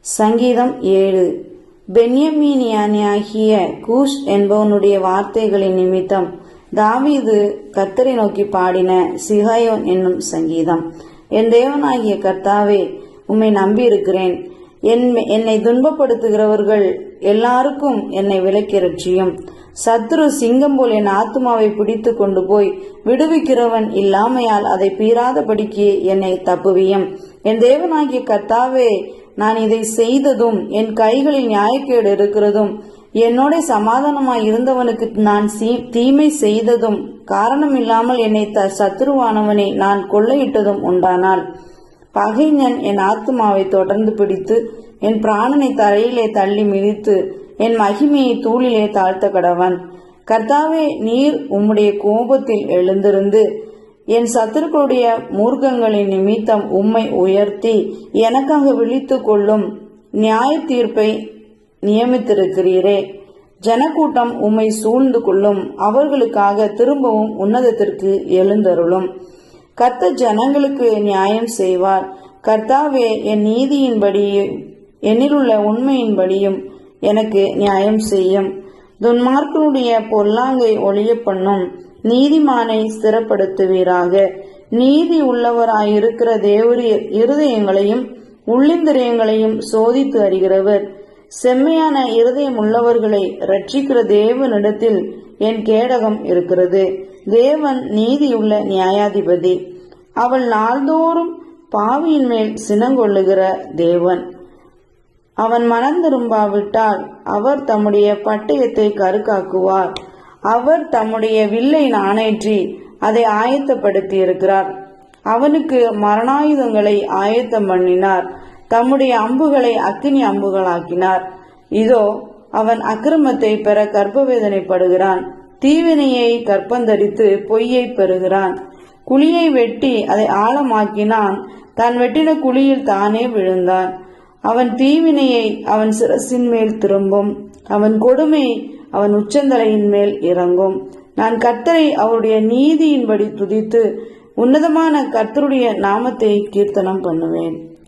சங்கீதம் ஏழு. பென்யமீனியானியாகிய கூஷ் என்பவனுடைய வார்த்தைகளின் நிமித்தம் தாவீது கத்தரை நோக்கி பாடின சிகாயோன் என்னும் சங்கீதம். என் தேவனாகிய கர்த்தாவே உம்மை நம்பியிருக்கிறேன். என் என்னை துன்பப்படுத்துகிறவர்கள் எல்லாருக்கும் என்னை விலக்கி ரட்சியும் சத்ரு சிங்கம் போல் என் ஆத்மாவை பிடித்து கொண்டு போய் விடுவிக்கிறவன் இல்லாமையால் அதை பீறாதபடிக்கு என்னை தப்புவியும். என் தேவனாகிய கர்த்தாவே நான் இதை செய்ததும் என் கைகளில் நியாயக்கேடு இருக்கிறதும் என்னோட சமாதானமாய் இருந்தவனுக்கு நான் சீ- தீமை செய்ததும் காரணம் இல்லாமல் என்னை த சத்துருவானவனை நான் கொள்ளையிட்டதும் உண்டானால் பகைஞன் என் ஆத்துமாவை தொடர்ந்து பிடித்து என் பிராணனை தரையிலே தள்ளி மிதித்து என் மகிமையை தூளிலே தாழ்த்த கடவன். கர்த்தாவே நீர் உம்முடைய கோபத்தில் எழுந்திருந்து என் சத்துருக்களுடைய மூர்க்கங்களின் நிமித்தம் உம்மை உயர்த்தி எனக்காக விழித்து கொள்ளும் நியாய தீர்ப்பை நியமித்திருக்கிறீரே. ஜனக்கூட்டம் உம்மை சூழ்ந்து கொள்ளும். அவர்களுக்காக திரும்பவும் உன்னதத்திற்கு எழுந்தருளும். கர்த்த ஜனங்களுக்கு நியாயம் செய்வார். கர்த்தாவே என் நீதியின்படியும் என்னிலுள்ள உண்மையின்படியும் எனக்கு நியாயம் செய்யும். துன்மார்க்கனுடைய பொல்லாங்கை ஒளிய பண்ணும் நீதிமானை ஸ்திரப்படுத்துவீராக. நீதி உள்ளவராயிருக்கிற தேவரிய இருதயங்களையும் உள்ளிந்திரியங்களையும் சோதித்து அறிகிறவர். செம்மையான இருதயம் உள்ளவர்களை ரட்சிக்கிற தேவனிடத்தில் என் கேடகம் இருக்கிறது. தேவன் நீதியுள்ள நியாயாதிபதி. அவள் நாள்தோறும் பாவியின் மேல் சினங்கொள்ளுகிற தேவன். அவன் மனம் திரும்பாவிட்டால் அவர் தம்முடைய பட்டயத்தை கருக்காக்குவார். அவர் தம்முடைய வில்லை நாணேற்றி அதை ஆயத்தப்படுத்தி இருக்கிறார் அவனுக்கு மரணாயுதங்களை ஆயத்தம் பண்ணினார். தம்முடைய அம்புகளை அக்கினி அம்புகளாக்கினார். இதோ அவன் அக்கிரமத்தை பெற கர்ப்பவேதனைப்படுகிறான் தீவினையை கற்பந்தரித்து பொய்யை பெறுகிறான். குழியை வெட்டி அதை ஆழமாக்கினான். தான் வெட்டின குழியில் தானே விழுந்தான். அவன் தீவினையை அவன் சிரசின் மேல் திரும்பும். அவன் கொடுமை அவன் உச்சந்தலையின் மேல் இறங்கும். நான் கர்த்தரை அவருடைய நீதியின்படி துதித்து உன்னதமான கர்த்தருடைய நாமத்தை கீர்த்தனம் பண்ணுவேன்.